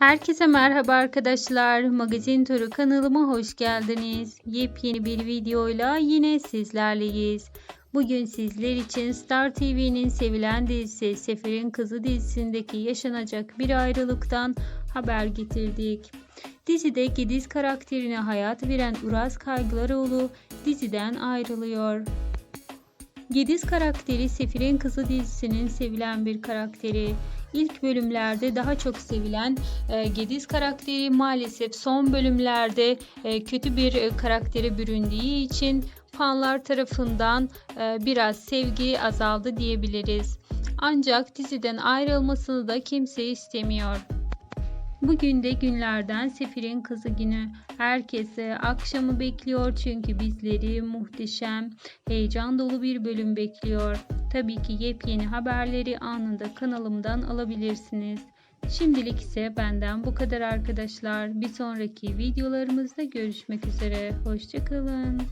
Herkese merhaba arkadaşlar. Magazin Turu kanalıma hoş geldiniz. Yepyeni bir videoyla yine sizlerleyiz. Bugün sizler için Star TV'nin sevilen dizisi Sefer'in Kızı dizisindeki yaşanacak bir ayrılıktan haber getirdik. Dizide Gediz karakterine hayat veren Uraz Kaygılaroğlu diziden ayrılıyor. Gediz karakteri Sefir'in Kızı dizisinin sevilen bir karakteri. İlk bölümlerde daha çok sevilen e, Gediz karakteri maalesef son bölümlerde e, kötü bir e, karaktere büründüğü için fanlar tarafından e, biraz sevgi azaldı diyebiliriz. Ancak diziden ayrılmasını da kimse istemiyor. Bugün de günlerden Sefir'in kızı günü. Herkese akşamı bekliyor çünkü bizleri muhteşem, heyecan dolu bir bölüm bekliyor. Tabii ki yepyeni haberleri anında kanalımdan alabilirsiniz. Şimdilik ise benden bu kadar arkadaşlar. Bir sonraki videolarımızda görüşmek üzere. Hoşçakalın.